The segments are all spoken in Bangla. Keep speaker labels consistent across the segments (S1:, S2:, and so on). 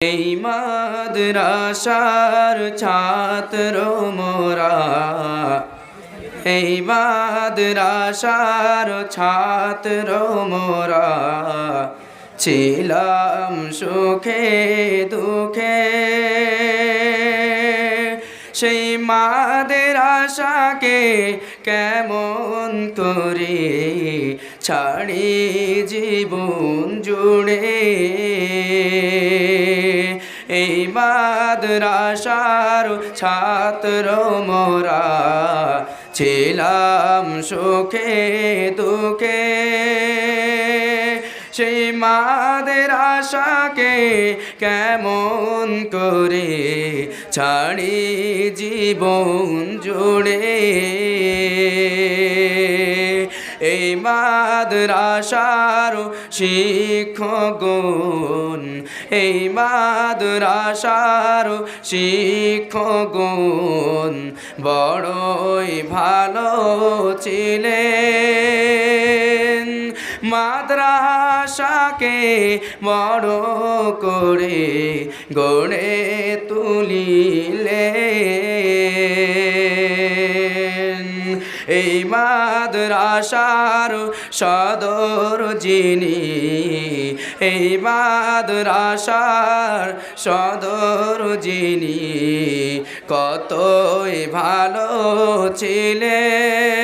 S1: এই মাদ্রাসার ছাত্র মোরা। এই মাদ্রাসার ছাত্র মোরা। ছিলাম সুখে দুঃখে। সেই মাদের আশাকে কেমন করে? ছাড়ি জীবন জুড়ে। মাদ্রাসার ছাত্র মোরা। ছিলাম সুখে দুঃখে। সেই মাদের আশাকে কেমন করে ছাড়ি জীবন জুড়ে? মাদ্রাসার শিক্ষকগণ এই মাদ্রাসার শিক্ষকগণ বড়ই ভালো ছিলেন। মাদ্রাসাকে বড় করে গড়ে তুলিলে এই মাদ্রাসার সদর যিনি, এই মাদ্রাসার সদর যিনি, কতই ভালো ছিলেন।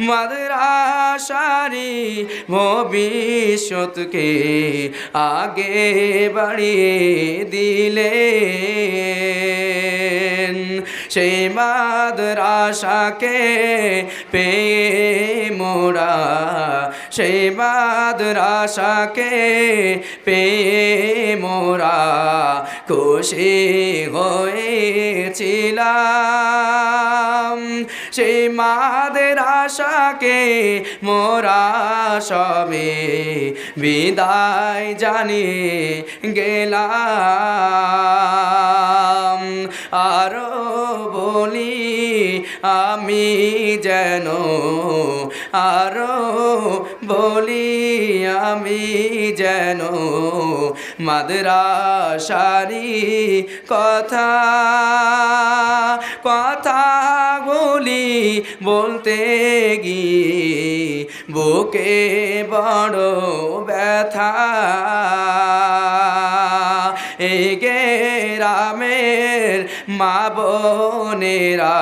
S1: মাদ্রাসারি ভবিষ্যৎকে আগে বাড়িয়ে দিলেন। সেই মাদ্রাসাকে পেয়ে মোরা, সেই মাদ্রাসাকে পেয়ে মোরা খুশি হয়েছিলাম। সেই মাদের আশাকে মোরা সবে বিদায় জানি গেলাম। আরও বলি, আমি যেন আরও বলি, আমি যেন মাদ্রাসারি কথা, কথাগুলি বলতে গিয়ে বুকে বড় ব্যথা মা বোনেরা,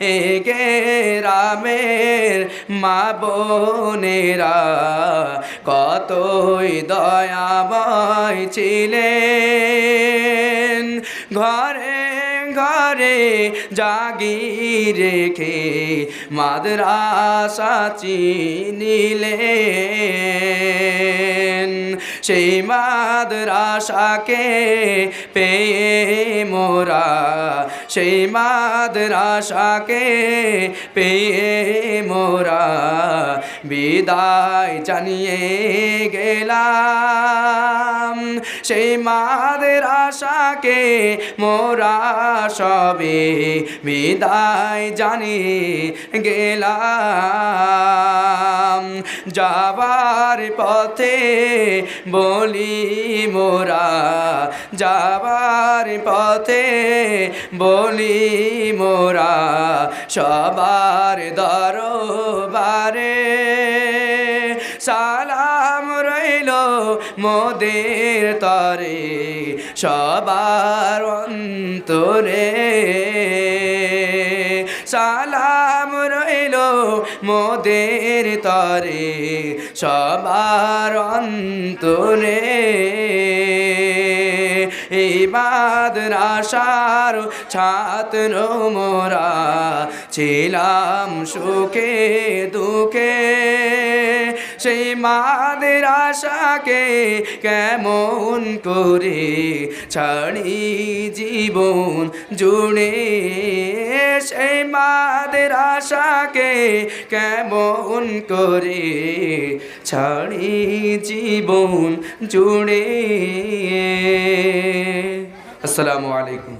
S1: এ গেরামের মা বোনেরা, কতই দয়াময় ছিলেন। ঘরে ঘরে জাগি রেখে মাদ্রাসা চিনিলেন। সেই মাদ্রাসাকে পেয়ে মোরা সেই মাদ্রাসাকে পেয়ে মোরা বিদায় জানিয়ে গেলাম। সেই মাদ্রাসাকে মোরা সবে বিদায় জানি গেলাম। যাবার পথে বলি মোরা, যাবার পথে বলি মোরা, সবার দরবারে মোদের তরে সবার অন্তরে। সালাম রইল মোদের তরে সবার অন্তরে। এই মাদ্রাসার ছাত্র মোরা ছিলাম সুখে দুঃখে। সেই মাদ্রাসাকে কেমন করে ছাড়ি জীবন জুড়ে? সেই মাদ্রাসাকে কেমন করে ছাড়ি জীবন জুড়ে? আসসালামু আলাইকুম।